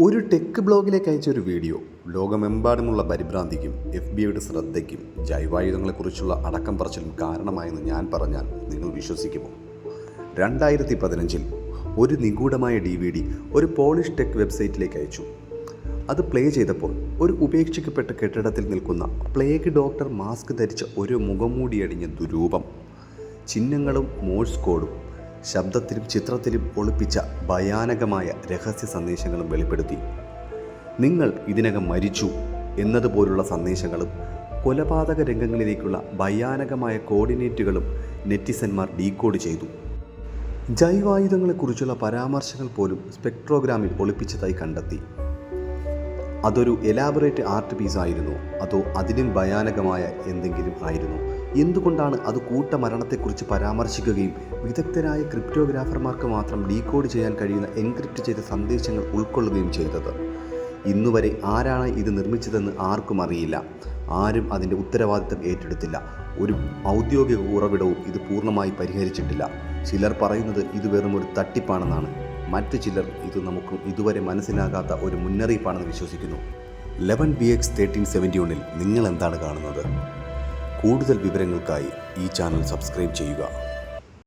ഒരു ടെക് ബ്ലോഗിലേക്ക് അയച്ച ഒരു വീഡിയോ. ലോകമെമ്പാടുമുള്ള പരിഭ്രാന്തിക്കും എഫ് ബി ഐയുടെ ശ്രദ്ധയ്ക്കും ജൈവായുധങ്ങളെക്കുറിച്ചുള്ള അടക്കം പറച്ചിലും കാരണമായെന്ന് ഞാൻ പറഞ്ഞാൽ നിങ്ങൾ വിശ്വസിക്കുമോ? രണ്ടായിരത്തി പതിനഞ്ചിൽ ഒരു നിഗൂഢമായ ഡി വി ഡി ഒരു പോളിഷ് ടെക് വെബ്സൈറ്റിലേക്ക് അയച്ചു. അത് പ്ലേ ചെയ്തപ്പോൾ ഒരു ഉപേക്ഷിക്കപ്പെട്ട കെട്ടിടത്തിൽ നിൽക്കുന്ന പ്ലേഗ് ഡോക്ടർ മാസ്ക് ധരിച്ച ഒരു മുഖംമൂടിയടിഞ്ഞ ദുരൂപം. ചിഹ്നങ്ങളും മോഴ്സ് കോഡും ശബ്ദത്തിലും ചിത്രത്തിലും ഒളിപ്പിച്ച ഭയാനകമായ രഹസ്യ സന്ദേശങ്ങളും വെളിപ്പെടുത്തി. നിങ്ങൾ ഇതിനകം മരിച്ചു എന്നതുപോലുള്ള സന്ദേശങ്ങളും കൊലപാതക രംഗങ്ങളിലേക്കുള്ള ഭയാനകമായ കോർഡിനേറ്റുകളും നെറ്റിസന്മാർ ഡീകോഡ് ചെയ്തു. ജൈവായുധങ്ങളെക്കുറിച്ചുള്ള പരാമർശങ്ങൾ പോലും സ്പെക്ട്രോഗ്രാമിൽ ഒളിപ്പിച്ചതായി കണ്ടെത്തി. അതൊരു എലാബറേറ്റ് ആർട്ട് പീസായിരുന്നു. അതോ അതിലും ഭയാനകമായ എന്തെങ്കിലും ആയിരുന്നു? എന്തുകൊണ്ടാണ് അത് കൂട്ടമരണത്തെക്കുറിച്ച് പരാമർശിക്കുകയും വിദഗ്ധരായ ക്രിപ്റ്റോഗ്രാഫർമാർക്ക് മാത്രം ഡീകോഡ് ചെയ്യാൻ കഴിയുന്ന എൻക്രിപ്റ്റ് ചെയ്ത സന്ദേശങ്ങൾ ഉൾക്കൊള്ളുകയും ചെയ്തത്? ഇന്നുവരെ ആരാണ് ഇത് നിർമ്മിച്ചതെന്ന് ആർക്കും അറിയില്ല. ആരും അതിന്റെ ഉത്തരവാദിത്തം ഏറ്റെടുത്തില്ല. ഒരു ഔദ്യോഗിക ഉറവിടവും ഇത് പൂർണമായി പരിഹരിച്ചിട്ടില്ല. ചിലർ പറയുന്നത് ഇത് വെറും ഒരു തട്ടിപ്പാണെന്നാണ്. മറ്റ് ചിലർ ഇത് നമുക്ക് ഇതുവരെ മനസ്സിലാകാത്ത ഒരു മുന്നറിയിപ്പാണെന്ന് വിശ്വസിക്കുന്നു. Eleven B X thirteen seventy വണ്ണിൽ നിങ്ങൾ എന്താണ് കാണുന്നത്? കൂടുതൽ വിവരങ്ങൾക്കായി ഈ ചാനൽ സബ്സ്ക്രൈബ് ചെയ്യുക.